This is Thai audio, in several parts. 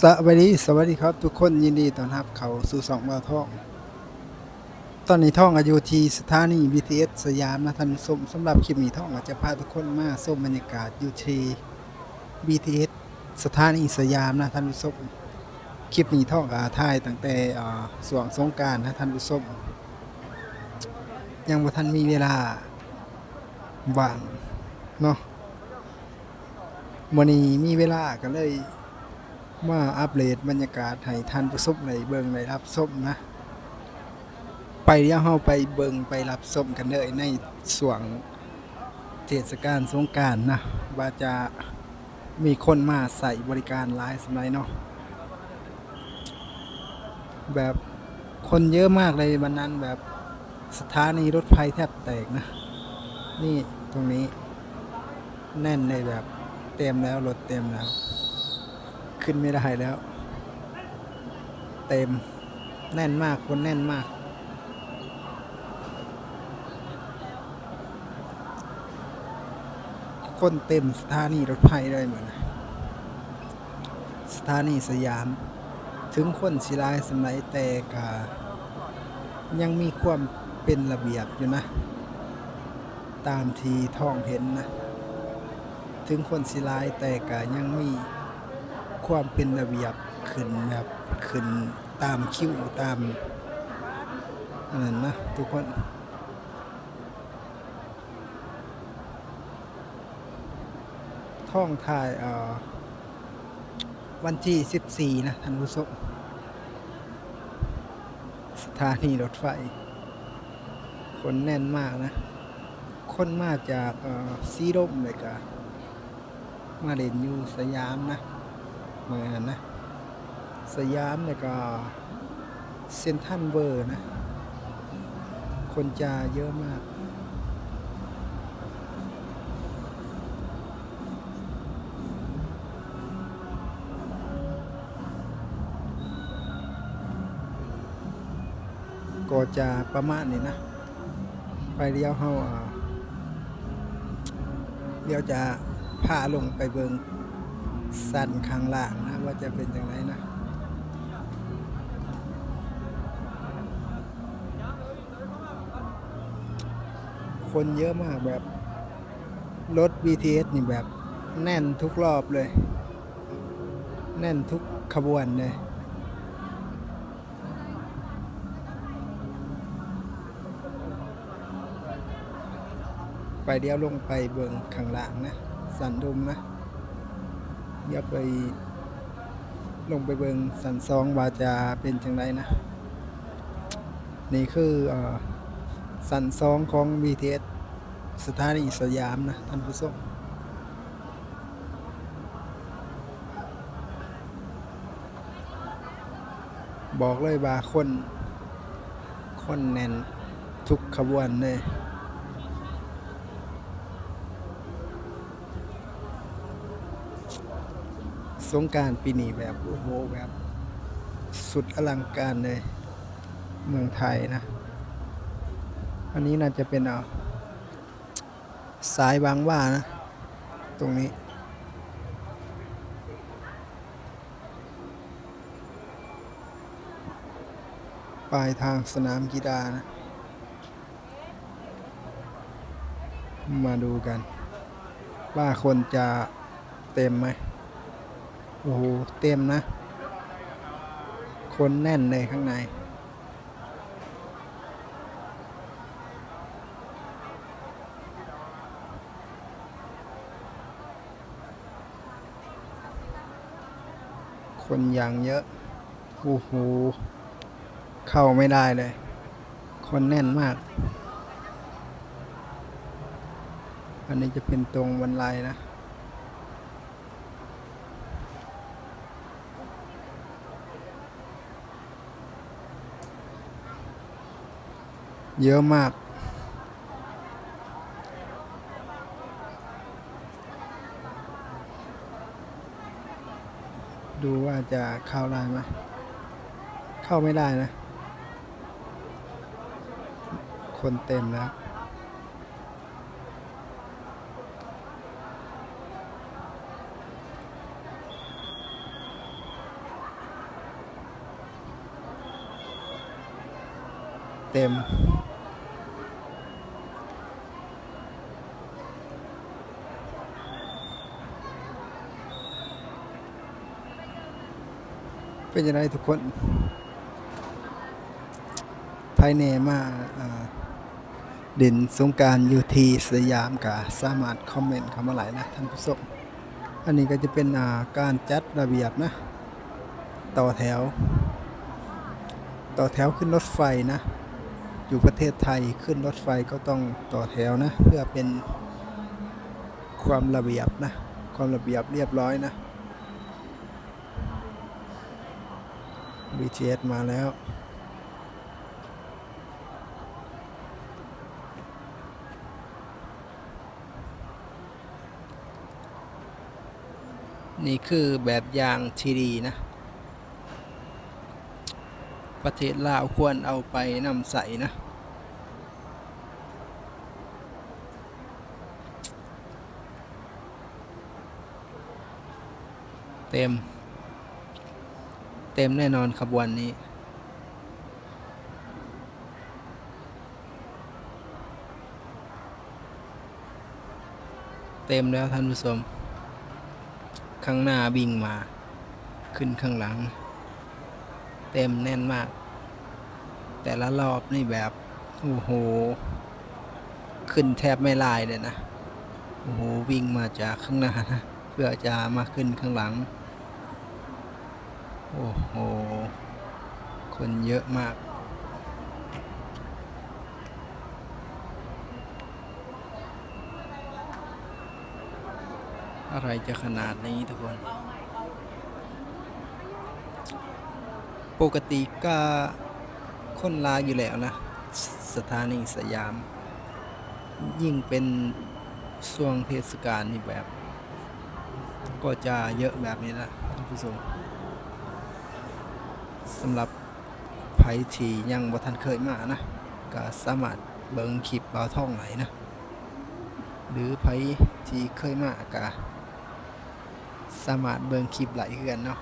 สวัสดีสวัสดีครับทุกคนยินดีต้อนรับเข้าสู่สองบาวทอง ตอนนี้ท่องอายุที่สถานี BTS สยามนะท่านผู้ชมสำหรับคลิปนี้ท่องอาจจะพาทุกคนมาชมบรรยากาศอยู่ที่ BTS สถานีสยามนะท่านผู้ชมคลิปนี้ท่องอาถ่ายตั้งแต่อ่าสวงสงการนะท่านผู้ชมยังบ่ทันมีเวลาว่างเนาะมื้อนี้มีเวลาก็เลย มาอัปเดตบรรยากาศให้ท่านผู้ชมในเบิงในรับชมนะ ไปเดี๋ยวเฮาไปเบิงไปรับชมกันเลยในส่วงเทศกาลสงกรารนะว่าจะมีคนมาใส่บริการหลายสมัยเนาะแบบคนเยอะมากเลยวันนั้นแบบสถานีรถไฟแทบแตกนะ นี่ตรงนี้แน่นเลยแบบเต็มแล้วรถเต็มแล้ว ขึ้นไม่ได้แล้ว เต็มแน่นมากคนแน่นมาก คนเต็มสถานีรถไฟเลยเหมือนสถานีสยาม ถึงคนสิลายสมัยแต่กายังมีความเป็นระเบียบอยู่นะ ตามที่ท่องเห็นนะ ถึงคนสิลายแต่กายังมี ความเป็นระเบียบขึ้นแบบขึ้นตามคิวตามอันนั้นนะทุกคนท่องถ่ายเอ่อวันที่ 14 นะท่านผู้ชมสถานีรถไฟ คนแน่นมากนะ คนมาจากเอ่อซีร่มเลยกะมาเล่นอยู่สยามนะ มือนนะ สยามเนี่ยก็เซนทันเวอร์นะ คนจะเยอะมาก ก็จะประมาณนี้นะ ไปเดียวเฮาอ่าเดี๋ยวจะพาลงไปเบิง สั้นข้างล่างนะ ว่าจะเป็นอย่างไรนะคนเยอะมากแบบ รถ BTS นี่แบบแน่นทุกรอบเลย แน่นทุกขบวนเลยไปเดี๋ยวลงไปเบิงข้างล่างนะ สันดุมนะ อย่าไปลงไปเบิงสันซองว่าจะเป็นจังไรนะ นี่คือเออสันซองของ BTS สถานีสยามนะท่านผู้ชมบอกเลยว่าคน คนแน่นทุกขบวนเลย งการปีนี้แบบโอ้โหแบบสุดอลังการเลยเมืองไทยนะ อันนี้น่าจะเป็นเอาสายบางว่านะ ตรงนี้ ปลายทางสนามกีฬานะ มาดูกัน ว่าคนจะเต็มไหม โอ้โห เต็มนะ คนแน่นเลยข้างใน คนอย่างเยอะ โอ้โห เข้าไม่ได้เลย คนแน่นมาก อันนี้จะเป็นตรงวันไลนะ เยอะมาก ดูว่าจะเข้าได้ไหมเข้าไม่ได้นะ คนเต็มแล้ว เต็ม เป็นยังไงทุกคน ภายในมาเด่นสงการยูทีสยามกาสามารถคอมเมนต์เข้ามาหลายนะท่านผู้ชมอันนี้ก็จะเป็นาการจัดระเบียบนะ ต่อแถว ต่อแถวขึ้นรถไฟนะ อยู่ประเทศไทยขึ้นรถไฟก็ต้องต่อแถวนะ เพื่อเป็นความระเบียบนะ ความระเบียบเรียบร้อยนะ BTS มาแล้วนี่คือแบบอย่างที่ดีนะ ประเทศลาวควรเอาไปนำใส่นะ เต็ม เต็มแน่นอนขบวนนี้เต็มแล้วท่านผู้ชม ข้างหน้าวิ่งมา ขึ้นข้างหลัง เต็มแน่นมาก แต่ละรอบนี่แบบ โอ้โห ขึ้นแทบไม่ลายเลยนะ โอ้โห วิ่งมาจากข้างหน้านะ เพื่อจะมาขึ้นข้างหลัง โอ้โห คนเยอะมากอะไรจะขนาดนี้ทุกคน ปกติก็คนลาอยู่แล้วนะ สถานีสยาม ยิ่งเป็นช่วงเทศกาลนี่แบบ ก็จะเยอะแบบนี้นะท่านผู้ชมสำหรับไผที่ยังบ่ทันเคยมานะ ก็สามารถเบิ่งคลิปบ่าวท่องไหลนะ หรือไผที่เคยมาก็สามารถเบิ่งคลิปไหลเฮือนเนาะ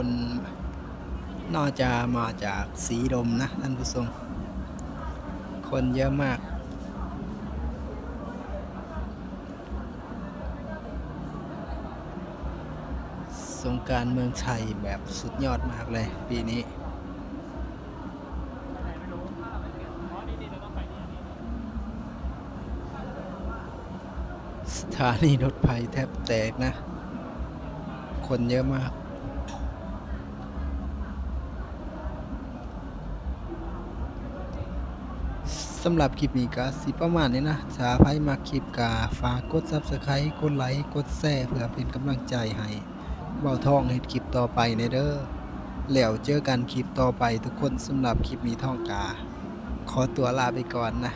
คนน่าจะมาจากสีลมนะท่านผู้ชมคนเยอะมาก สงการเมืองไทยแบบสุดยอดมากเลยปีนี้สถานีรถไฟแทบแตกนะ คนเยอะมาก สำหรับคลิปนี้ก็สิประมาณนี้นะถ้าใครมาคลิปกาฝากกด Subscribe กดไลค์กดแชร์เพื่อเป็นกำลังใจให้เบาทองเฮ็ดคลิปต่อไปในเด้อแล้วเจอกันคลิปต่อไปทุกคนสำหรับคลิปนี้ท่องกา ขอตัวลาไปก่อนนะ